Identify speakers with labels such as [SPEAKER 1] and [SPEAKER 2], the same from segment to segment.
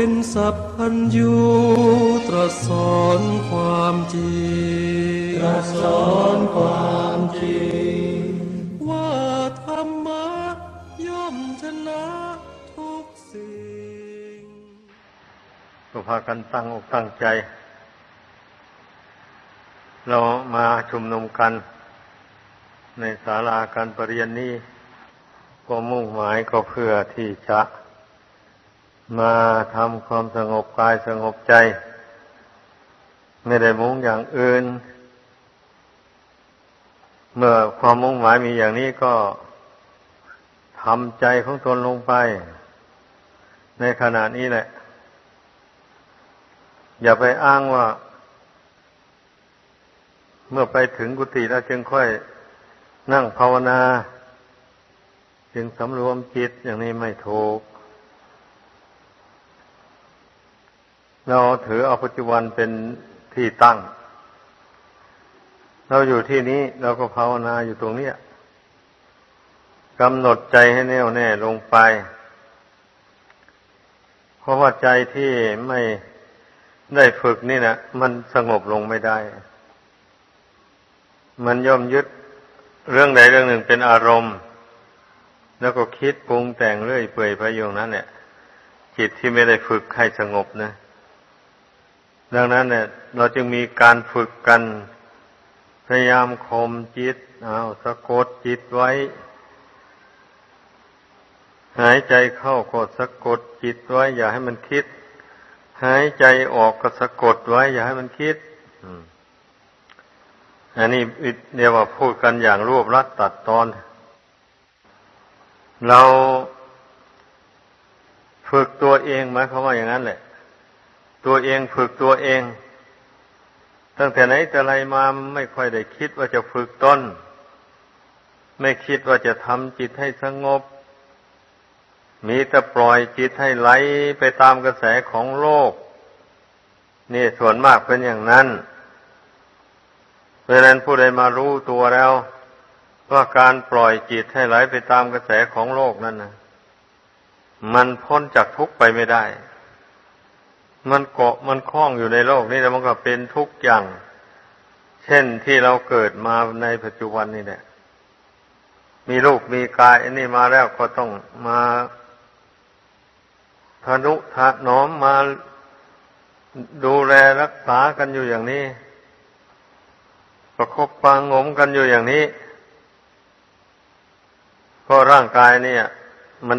[SPEAKER 1] เป็นสัพพัญญูตรัสสอนความจริง
[SPEAKER 2] ตรัสสอนความจริง
[SPEAKER 1] ว่าธรรมะย่อมชนะทุกสิ่ง
[SPEAKER 3] ก็พากันตั้งอกตั้งใจ เรามาชุมนุมกัน ในศาลาการประเรียนนี้ก็มุ่งหมายก็เพื่อที่จะ มาทำความสงบกายสงบใจ ไม่ได้มุ่งอย่างอื่น เมื่อความมุ่งหมายมีอย่างนี้ก็ทำใจของตนลงไป ในขณะนี้แหละ อย่าไปอ้างว่า เมื่อไปถึงกุฏิแล้วจึงค่อยนั่งภาวนา จึงสำรวมจิตอย่างนี้ไม่ถูก เราถือเอาปัจจุบันเป็นที่ตั้ง เราอยู่ที่นี้เราก็ภาวนาอยู่ตรงเนี้ยกำหนดใจให้แน่วแน่ลงไป เพราะว่าใจที่ไม่ได้ฝึกนี่นะมันสงบลงไม่ได้ มันย่อมยึดเรื่องใดเรื่องหนึ่งเป็นอารมณ์ แล้วก็คิดปรุงแต่งเรื่อยเปื่อยไปอยู่นั้นเนี่ยจิตที่ไม่ได้ฝึกให้สงบนะ ดังนั้นเนี่ย เราจึงมีการฝึกกัน พยายามข่มจิตเอาสะกดจิตไว้ หายใจเข้าก็สะกดจิตไว้ อย่าให้มันคิด หายใจออกก็สะกดไว้ อย่าให้มันคิดอันนี้เรียกว่าพูดกันอย่างรวบรัดตัดตอน เราฝึกตัวเองไหมายความว่าอย่างนั้นแหละ ตัวเองฝึกตัวเอง ตั้งแต่ไหนแต่ไรมาไม่ค่อยได้คิดว่าจะฝึกต้นไม่คิดว่าจะทำจิตให้สงบ มีแต่ปล่อยจิตให้ไหลไปตามกระแสของโลก นี่ส่วนมากเป็นอย่างนั้นเพราะนั้นผู้ใดมารู้ตัวแล้ว ว่าการปล่อยจิตให้ไหลไปตามกระแสของโลกนั้นนะมันพ้นจากทุกข์ไปไม่ได้ มันเกาะมันคล้องอยู่ในโลกนี้แล้วมันก็เป็นทุกอย่าง เช่นที่เราเกิดมาในปัจจุบันนี่แหละมีลูกมีกายอันนี้มาแล้วก็ต้องมาทนุถนอมมาดูแลรักษากันอยู่อย่างนี้ ประคบประงมกันอยู่อย่างนี้เพราะร่างกายเนี่ย มัน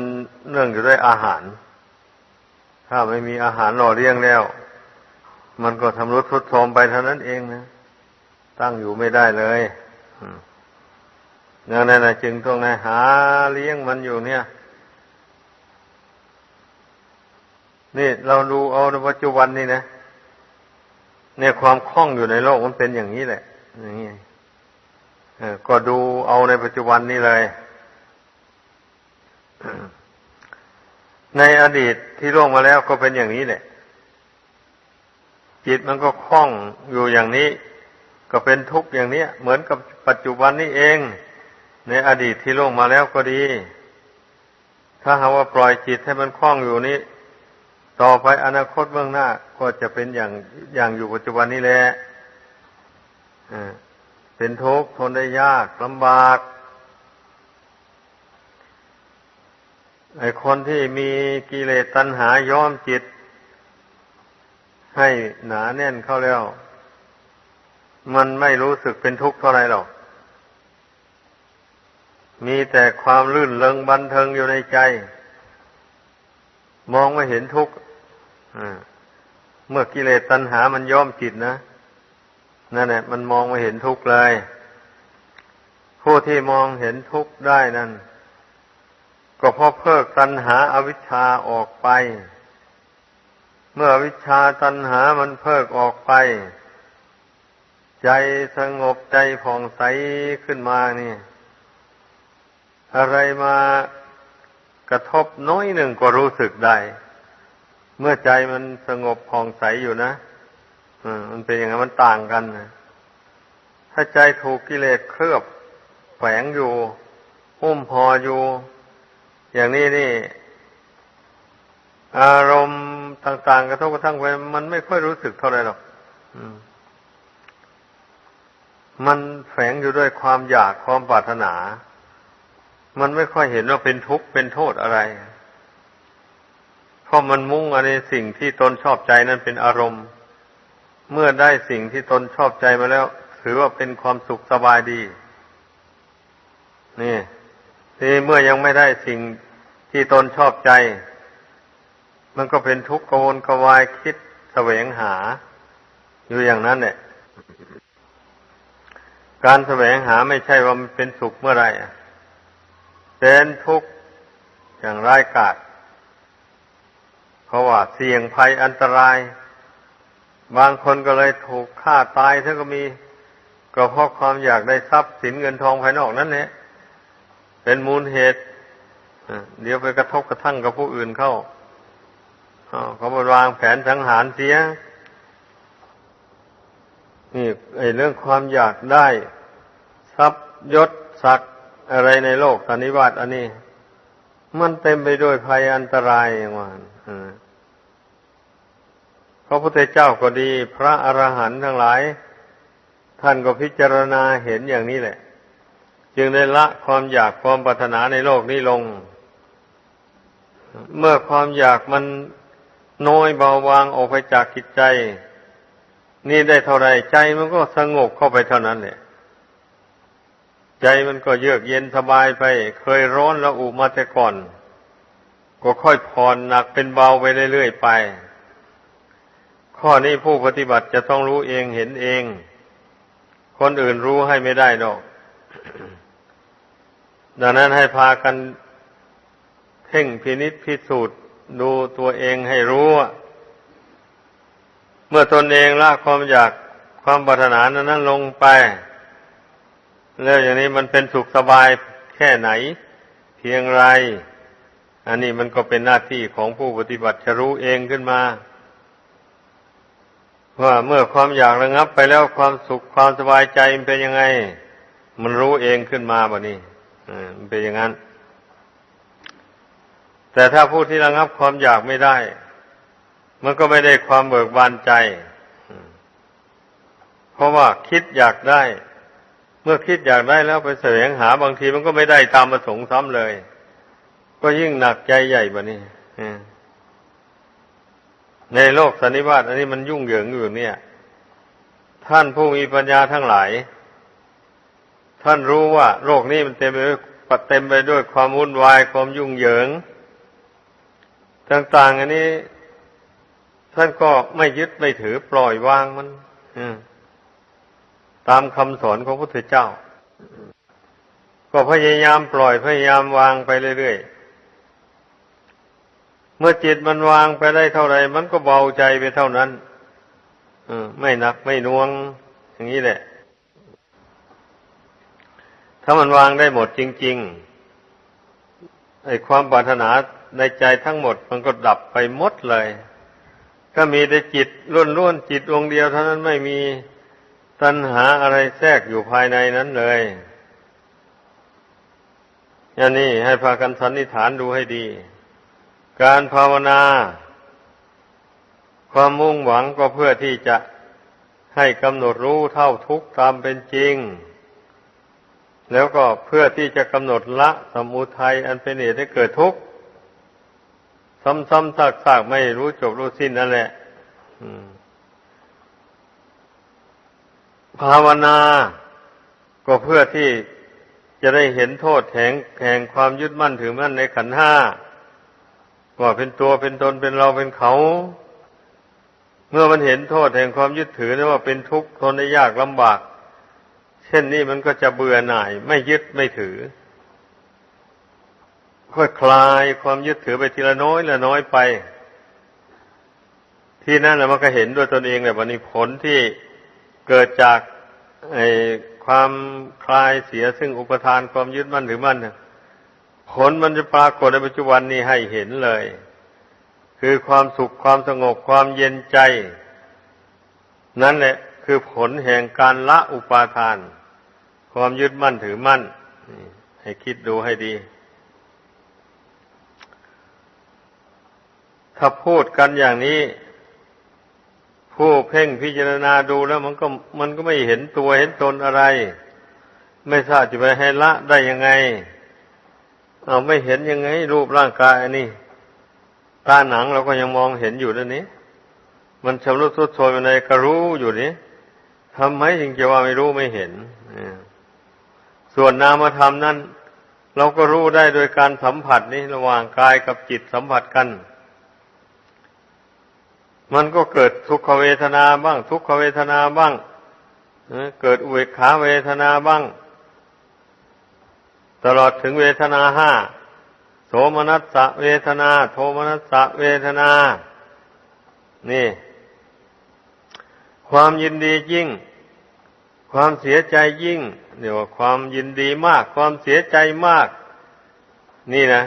[SPEAKER 3] เนื่องอยู่ด้วยอาหาร ถ้าไม่มีอาหารหล่อเลี้ยงแล้ว มันก็ทำรุดทรุดโทรมไปเท่านั้นเองนะ ตั้งอยู่ไม่ได้เลยดังนั้นนะจึงต้องหาเลี้ยงมันอยู่เนี่ย นี่เราดูเอาในปัจจุบันนี่นะ เนี่ยความคล่องอยู่ในโลกมันเป็นอย่างนี้แหละอย่างนี้ก็ดูเอาในปัจจุบันนี้เลย ในอดีตที่ล่วงมาแล้วก็เป็นอย่างนี้แหละจิตมันก็คล่องอยู่อย่างนี้ ก็เป็นทุกข์อย่างนี้เหมือนกับปัจจุบันนี้เอง ในอดีตที่ล่วงมาแล้วก็ดี ถ้าหากว่าปล่อยจิตให้มันคล่องอยู่นี้ ต่อไปอนาคตเบื้องหน้า ก็จะเป็นอย่างอย่างอยู่ปัจจุบันนี้แหละเป็นทุกข์ทนได้ยากลำบาก ไอคนที่มีกิเลสตัณหาย้อมจิต ให้หนาแน่นเข้าแล้ว มันไม่รู้สึกเป็นทุกข์เท่าไรหรอก มีแต่ความลื่นเลงบันเทิงอยู่ในใจ มองไม่เห็นทุกข์เมื่อกิเลสตัณหามันย้อมจิตนะนั่นแหละมันมองไม่เห็นทุกข์เลย ผู้ที่มองเห็นทุกข์ได้นั่น ก็เพราะเพิกตัณหาอาวิชชาออกไป เมื่อวิชาตัณหามันเพิกออกไป ใจสงบใจผ่องใสขึ้นมานี่ อะไรมากระทบน้อยหนึ่งก็รู้สึกได้ เมื่อใจมันสงบผ่องใสอยู่นะมันเป็นอย่างนั้นมันต่างกันนะถ้าใจถูกกิเลสเคลือบแฝงอยู่หุ้มพออยู่ อย่างนี้นี่ อารมณ์ต่างๆกระทบกระทั่งไปมันไม่ค่อยรู้สึกเท่าไหร่หรอกมมันแฝงอยู่ด้วยความอยากความปรารถนา มันไม่ค่อยเห็นว่าเป็นทุกข์เป็นโทษอะไรเพราะมันมุ่งอะไรสิ่งที่ตนชอบใจนั้นเป็นอารมณ์ เมื่อได้สิ่งที่ตนชอบใจมาแล้ว ถือว่าเป็นความสุขสบายดี นี่ ที่เมื่อยังไม่ได้สิ่งที่ตนชอบใจ มันก็เป็นทุกข์กวนกวายคิดแสวงหา อยู่อย่างนั้นเนี่ยการแสวงหาไม่ใช่ว่ามันเป็นสุขเมื่อไรเป็นทุกข์อย่างร้ายกาจเพราะว่าเสี่ยงภัยอันตราย บางคนก็เลยถูกฆ่าตายทั้งก็มี ก็เพราะความอยากได้ทรัพย์สินเงินทองภายนอกนั่นแหละ เป็นมูลเหตุเดี๋ยวไปกระทบกระทั่งกับผู้อื่นเข้าเขามาวางแผนสังหารเสีย นี่ไอเรื่องความอยากได้ ทรัพย์ยศศักดิ์อะไรในโลกสันนิวาตอันนี้ มันเต็มไปด้วยภัยอันตรายอย่างว่าอ่าพระพุทธเจ้าก็ดี พระอรหันต์ทั้งหลาย ท่านก็พิจารณาเห็นอย่างนี้แหละ จึงได้ละความอยากความปรารถนาในโลกนี้ลง เมื่อความอยากมันน้อยเบาบางออกไปจากจิตใจ นี่ได้เท่าไรใจมันก็สงบเข้าไปเท่านั้นแหละใจมันก็เยือกเย็นสบายไป เคยร้อนแล้วอุมาแต่ก่อน ก็ค่อยผ่อนหนักเป็นเบาไปเรื่อยๆไป ข้อนี้ผู้ปฏิบัติจะต้องรู้เองเห็นเอง คนอื่นรู้ให้ไม่ได้ดอก ดังนั้นให้พากันเพ่งพินิษพิสูจน์ดูตัวเองให้รู้ว่าเมื่อตนเองละความอยากความปรารถนานั้นลงไป แล้วอย่างนี้มันเป็นสุขสบายแค่ไหน เพียงไร อันนี้มันก็เป็นหน้าที่ของผู้ปฏิบัติจะรู้เองขึ้นมาว่าเมื่อความอยากระงับไปแล้วความสุขความสบายใจมันเป็นยังไง มันรู้เองขึ้นมาบ่นี้ มันเป็นอย่างนั้น แต่ถ้าผู้ที่ระงับความอยากไม่ได้ มันก็ไม่ได้ความเบิกบานใจ เพราะว่าคิดอยากได้ เมื่อคิดอยากได้แล้วไปแสวงหาบางทีมันก็ไม่ได้ตามประสงค์ซ้ำเลย ก็ยิ่งหนักใจใหญ่บ่นี้ในโลกสันนิวาตอันนี้มันยุ่งเหยิงอยู่เนี่ย ท่านผู้มีปัญญาทั้งหลาย ท่านรู้ว่า โลกนี้มันเต็มไปด้วยเต็มไปด้วยความวุ่นวายความยุ่งเหยิง ต่าง ๆ อันนี้ ท่านก็ไม่ยึดไม่ถือปล่อยวางมันตามคำสอนของพระพุทธเจ้า ก็พยายามปล่อยพยายามวางไปเรื่อยๆเมื่อจิตมันวางไปได้เท่าไรมันก็เบาใจไปเท่านั้นไม่หนักไม่น่วง อย่างนี้แหละ ถ้ามันวางได้หมดจริง ๆ ไอ้ความปรารถนาในใจทั้งหมดมันก็ดับไปหมดเลย ก็มีแต่จิตล้วนๆจิตดวงเดียวเท่านั้นไม่มีตัณหาอะไรแทรกอยู่ภายในนั้นเลยอย่างนี้ให้พากันสันนิษฐานดูให้ดี การภาวนา ความมุ่งหวังก็เพื่อที่จะให้กำหนดรู้เท่าทุกตามเป็นจริง แล้วก็เพื่อที่จะกำหนดละสมุทัยอันเป็นเหตุให้เกิดทุกข์ซ้ำๆซากๆไม่รู้จบรู้สิ้นนั่นแหละภาวนา ก็เพื่อที่จะได้เห็นโทษแห่งแห่งความยึดมั่นถือมั่นในขันห้าว่าเป็นตัวเป็นตนเป็นเราเป็นเขา เมื่อมันเห็นโทษแห่งความยึดถือนะว่าเป็นทุกข์ทนได้ยากลำบาก เช่นนี้มันก็จะเบื่อหน่าย ไม่ยึดไม่ถือค่อยคลายความยึดถือไปทีละน้อยละน้อยไป ที่นั่นแหละมันก็เห็นด้วยตนเองแหละวันนี้ผลที่เกิดจากไอความคลายเสียซึ่งอุปทานความยึดมั่นหรือมั่นผลมันจะปรากฏในปัจจุบันนี้ให้เห็นเลย คือความสุขความสงบความเย็นใจ นั่นแหละ คือผลแห่งการละอุปาทาน ความยึดมั่นถือมั่น ให้คิดดูให้ดี ถ้าพูดกันอย่างนี้ ผู้เพ่งพิจารณาดูแล้วมันก็มันก็ไม่เห็นตัวเห็นตนอะไร ไม่ทราบจะไปให้ละได้ยังไง เอาไม่เห็นยังไง รูปร่างกายอันนี้ตาหนังเราก็ยังมองเห็นอยู่แล้วนี้ มันชำรุดทรุดโทรมอยู่ในกระรู้อยู่นี้ทำไมจึงจะว่าไม่รู้ไม่เห็น ส่วนนามธรรมนั้น เราก็รู้ได้โดยการสัมผัสนี้ระหว่างกายกับจิตสัมผัสกัน มันก็เกิดทุกขเวทนาบ้าง ทุกขเวทนาบ้างเกิดอุเบกขาเวทนาบ้าง ตลอดถึงเวทนาห้าโสมนัสสะเวทนา โทมนัสสะเวทนา นี่ ความยินดียิ่ง ความเสียใจยิ่งเดี๋ยวว่าความยินดีมาก ความเสียใจมาก นี่นะ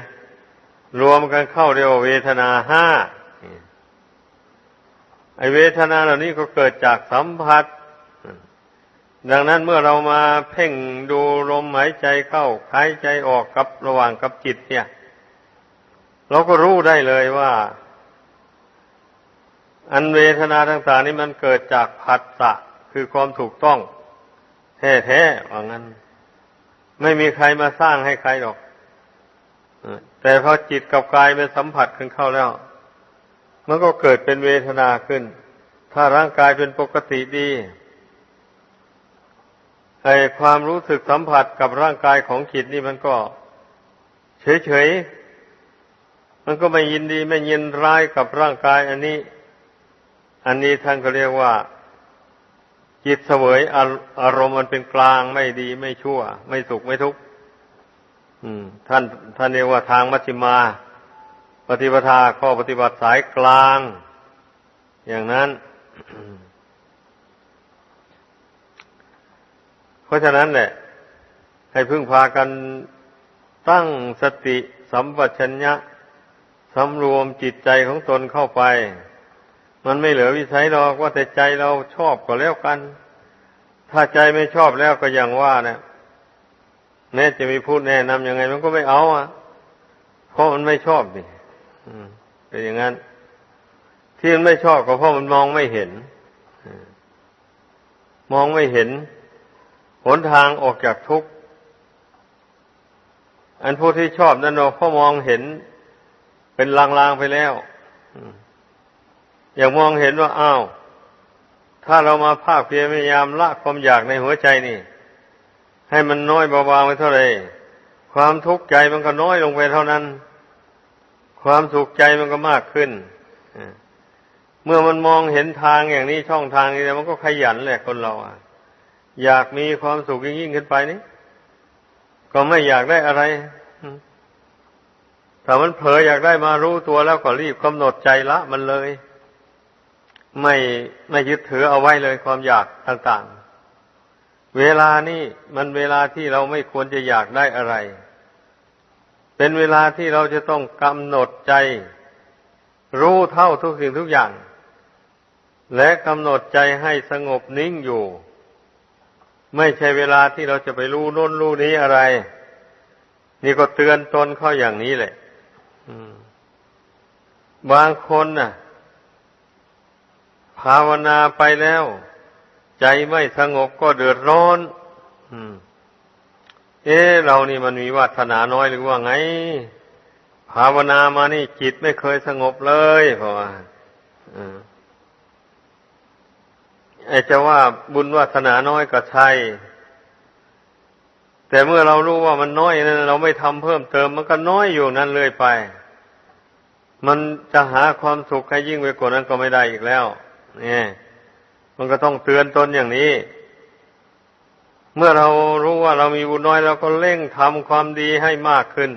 [SPEAKER 3] รวมกันเข้าเรียกว่าเวทนาห้าไอเวทนาเหล่านี้ก็เกิดจากสัมผัส ดังนั้นเมื่อเรามาเพ่งดูลมหายใจเข้าหายใจออกกับระหว่างกับจิต เนี่ย เราก็รู้ได้เลยว่า อันเวทนาต่าง ๆ นี้มันเกิดจากผัสสะคือความถูกต้อง แท้ๆว่างั้น ไม่มีใครมาสร้างให้ใครหรอกแต่พอจิตกับกายไปสัมผัสกันเข้าแล้ว มันก็เกิดเป็นเวทนาขึ้น ถ้าร่างกายเป็นปกติดีไอความรู้สึกสัมผัสกับร่างกายของจิตนี่มันก็ เฉยๆ มันก็ไม่ยินดีไม่ยินร้ายกับร่างกาย อันนี้ อันนี้ท่านก็เรียกว่า จิตเสวยอารมณ์มันเป็นกลางไม่ดีไม่ชั่ว ไม่สุขไม่ทุกข์ท่านท่านเรียกว่าทางมัชฌิมา ปฏิปทาข้อปฏิบัติสายกลาง อย่างนั้น เพราะฉะนั้นแหละให้พึ่งพากันตั้งสติสัมปชัญญะสำรวมจิตใจของตนเข้าไป มันไม่เหลือวิสัยหรอกว่าแต่ใจเราชอบก็แล้วกัน ถ้าใจไม่ชอบแล้วก็อย่างว่าเนะแม้จะมีพูดแนะนำยังไง มันก็ไม่เอาอะ เพราะมันไม่ชอบนี่เป็นอย่างนั้น ที่มันไม่ชอบก็เพราะมันมองไม่เห็นมองไม่เห็นหนทางออกจากทุกข์อันผู้ที่ชอบนั่นเนาะพราะมองเห็นเป็นลางๆไปแล้ว อย่างมองเห็นว่าอ้าว ถ้าเรามาภาคเพียรพยายามละความอยากในหัวใจนี่ ให้มันน้อยเบาๆไปเท่าไหร่ความทุกข์ใจมันก็น้อยลงไปเท่านั้น ความสุขใจมันก็มากขึ้นเมื่อมันมองเห็นทางอย่างนี้ช่องทางนี้แล้วมันก็ขยันแหละคนเราอยากมีความสุขยิ่งขึ้นไปนี่ก็ไม่อยากได้อะไรถ้ามันเผลออยากได้มารู้ตัวแล้วก็รีบกำหนดใจละมันเลย ไม่ไม่ยึดถือเอาไว้เลยความอยากต่างๆ เวลานี้มันเวลาที่เราไม่ควรจะอยากได้อะไร เป็นเวลาที่เราจะต้องกำหนดใจ รู้เท่าทุกสิ่งทุกอย่าง และกำหนดใจให้สงบนิ่งอยู่ ไม่ใช่เวลาที่เราจะไปรู้โน้นรู้นี้อะไร นี่ก็เตือนตนเข้าอย่างนี้แหละบางคนน่ะ ภาวนาไปแล้ว ใจไม่สงบก็เดือดร้อนเอ๊เรานี่มันมีวาสนาน้อยหรือว่าไง ภาวนามานี่จิตไม่เคยสงบเลยเพราะว่าไอ้จะว่าบุญวาสนาน้อยก็ใช่ แต่เมื่อเรารู้ว่ามันน้อยนั้นเราไม่ทำเพิ่มเติมมันก็น้อยอยู่นั่นเลยไป มันจะหาความสุขให้ยิ่งไปกว่านั้นก็ไม่ได้อีกแล้ว เนี่ยมันก็ต้องเตือนตนอย่างนี้ เมื่อเรารู้ว่าเรามีบุญน้อยเราก็เร่งทำความดีให้มากขึ้น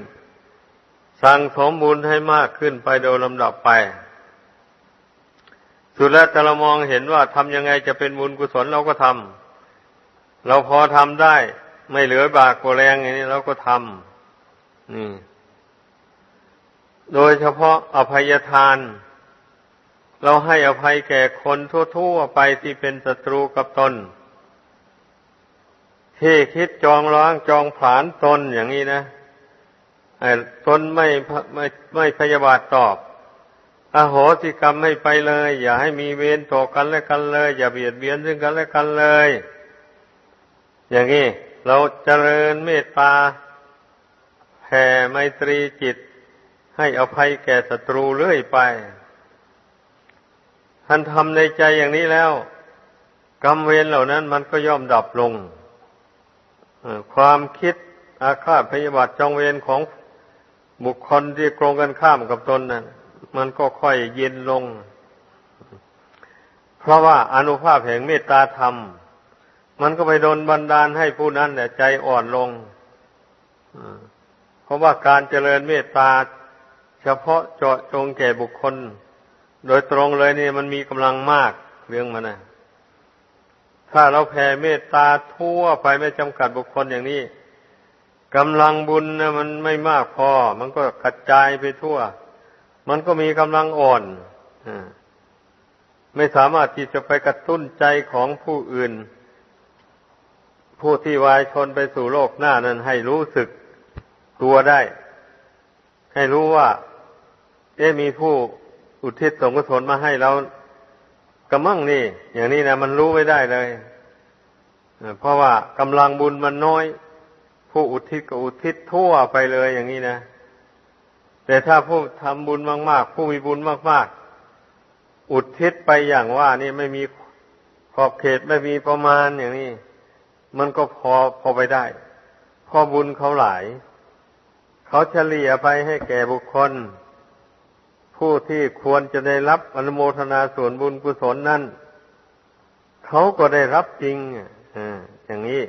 [SPEAKER 3] สั่งสมบุญให้มากขึ้นไปโดยลำดับไป สุดแล้วแต่เรามองเห็นว่าทำยังไงจะเป็นบุญกุศลเราก็ทำเราพอทำได้ ไม่เหลือบากกว่าแรงอย่างนี้เราก็ทำนี่ โดยเฉพาะอภัยทาน เราให้อภัยแก่คนทั่ว ๆ ไปที่เป็นศัตรูกับตน ที่คิดจองร้างจองผานตนอย่างนี้นะตนไม่ไม่ไม่พยาบาทตอบอโหสิกรรมไม่ไปเลย อย่าให้มีเวรต่อกันและกันเลย อย่าเบียดเบียนซึ่งกันและกันเลย อย่างนี้เราเจริญเมตตาแผ่ไมตรีจิต ให้อภัยแก่ศัตรูเรื่อยไป ท่านทำในใจอย่างนี้แล้ว กรรมเวรเหล่านั้นมันก็ย่อมดับลงความคิดอาฆาตพยาบาทจองเวรของบุคคลที่ตรงกันข้ามกับตนนั้นมันก็ค่อยเย็นลง เพราะว่าอนุภาพแห่งเมตตาธรรม มันก็ไปโดนบันดาลให้ผู้นั้นเนี่ยใจอ่อนลงเพราะว่าการเจริญเมตตา เฉพาะเจาะจงแก่บุคคล โดยตรงเลยเนี่ยมันมีกำลังมากเรื่องมันนะถ้าเราแผ่เมตตาทั่วไปไม่จำกัดบุคคลอย่างนี้กำลังบุญนะมันไม่มากพอ มันก็กระจายไปทั่ว มันก็มีกำลังอ่อนไม่สามารถที่จะไปกระตุ้นใจของผู้อื่น ผู้ที่วายชนไปสู่โลกหน้านั้นให้รู้สึกตัวได้ ให้รู้ว่าเอ๊มีผู้ อุทิศสงกุศลมาให้เรากระมั่งนี่ อย่างนี้นะมันรู้ไม่ได้เลยเพราะว่ากำลังบุญมันน้อย ผู้อุทิศก็อุทิศทั่วไปเลยอย่างนี้นะแต่ถ้าผู้ทำบุญมาก ๆ ผู้มีบุญมาก ๆ อุทิศไปอย่างว่า นี่ไม่มีขอบเขตไม่มีประมาณอย่างนี้ มันก็พอพอไปได้ พอบุญเขาหลาย เขาเฉลี่ยไปให้แก่บุคคล ผู้ที่ควรจะได้รับอนุโมทนาส่วนบุญกุศลนั้นเขาก็ได้รับจริงอย่างนี้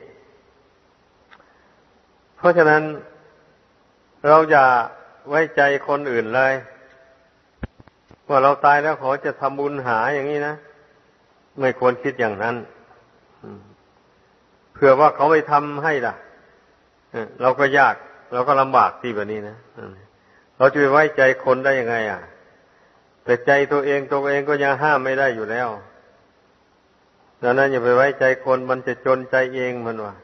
[SPEAKER 3] เพราะฉะนั้นเราอย่าไว้ใจคนอื่นเลยว่าเราตายแล้วขอจะทำบุญหาอย่างนี้นะ ไม่ควรคิดอย่างนั้นเผื่อว่าเขาไม่ทำให้ล่ะเราก็ยาก เราก็ลำบากที่แบบนี้นะเราจะไปไว้ใจคนได้ยังไง อะ แต่ใจตัวเองตัวเองก็ยังห้ามไม่ได้อยู่แล้วดังนั้นอย่าไปไว้ใจคนมันจะจนใจเองมันว่า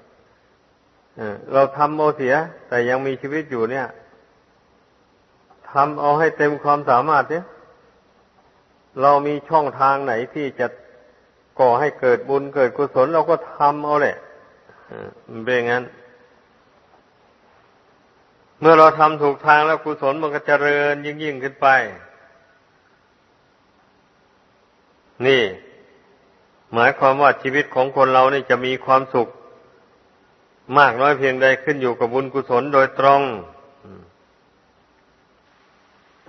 [SPEAKER 3] เราทำเอาเสีย แต่ยังมีชีวิตอยู่เนี่ยทำเอาให้เต็มความสามารถเนี่ยเรามีช่องทางไหนที่จะก่อให้เกิดบุญเกิดกุศลเราก็ทำเอาแหละเป็นงั้น เมื่อเราทำถูกทางแล้วกุศลมันก็เจริญยิ่งยิ่งขึ้นไป นี่ หมายความว่าชีวิตของคนเรานี่จะมีความสุข มากน้อยเพียงใดขึ้นอยู่กับบุญกุศลโดยตรง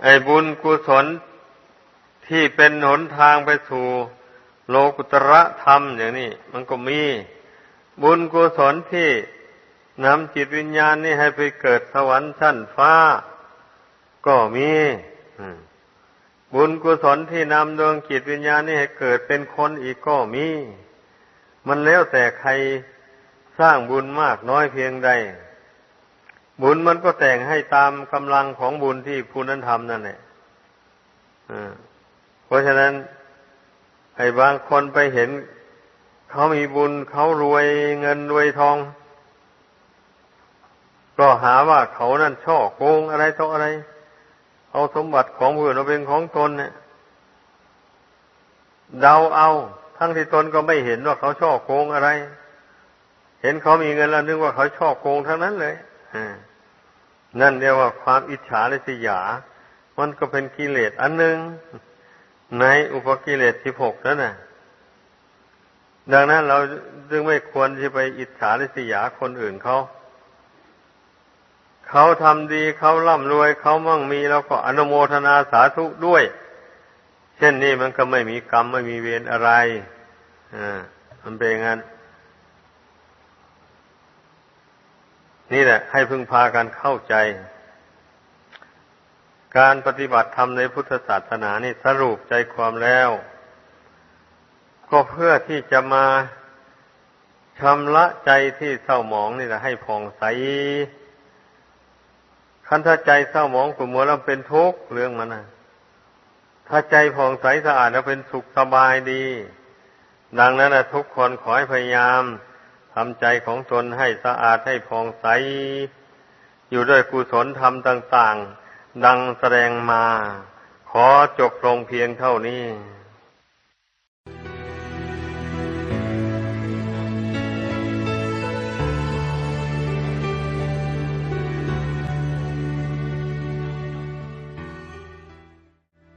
[SPEAKER 3] ไอ้บุญกุศลที่เป็นหนทางไปสู่โลกุตระธรรมอย่างนี้มันก็มี บุญกุศลที่นำจิตวิญญาณนี่ให้ไปเกิดสวรรค์ชั้นฟ้า ก็มี อืม บุญกุศลที่นำดวงจิตวิญญาณนี่ให้เกิดเป็นคนอีกก็มี มันแล้วแต่ใครสร้างบุญมากน้อยเพียงใด บุญมันก็แต่งให้ตามกำลังของบุญที่ผู้นั้นทำนั่นแหละเพราะฉะนั้น ไอ้บางคนไปเห็น เขามีบุญเขารวยเงินรวยทอง ก็หาว่าเขานั่นช่อโกงอะไรต่ออะไร เอาสมบัติของผู้อื่นมาเป็นของตนเนี่ยเดาเอา ทั้งที่ตนก็ไม่เห็นว่าเขาช่อโกงอะไร เห็นเขามีเงินแล้วนึกว่าเขาช่อโกงทั้งนั้นเลยนั่นเรียกว่าความอิจฉาริษยา มันก็เป็นกิเลสอันหนึ่งในอุปกิเลสสิบหกนั่นน่ะดังนั้นเราจึงไม่ควรที่ไปอิจฉาริษยาคนอื่นเขา เขาทำดีเขาร่ำรวยเขามั่งมีเราก็อนุโมทนาสาธุด้วย เช่นนี้มันก็ไม่มีกรรมไม่มีเวรอะไรอ่ามันเป็นย่างนั้น นี่แหละ ให้พึงพากันเข้าใจ การปฏิบัติธรรมในพุทธศาสนานี่สรุปใจความแล้ว ก็เพื่อที่จะมาชำระใจที่เศร้าหมองนี่แหละให้ผ่องใส คันถ้าใจเศร้าหมองขุ่นมัวแล้วเป็นทุกข์เรื่องมันนะถ้าใจผ่องใสสะอาดแล้วเป็นสุขสบายดี ดังนั้นนะทุกคนขอให้พยายามทำใจของตนให้สะอาดให้ผ่องใส อยู่ด้วยกุศลธรรมต่าง ๆ ดังแสดงมาขขอจบลงเพียงเท่านี้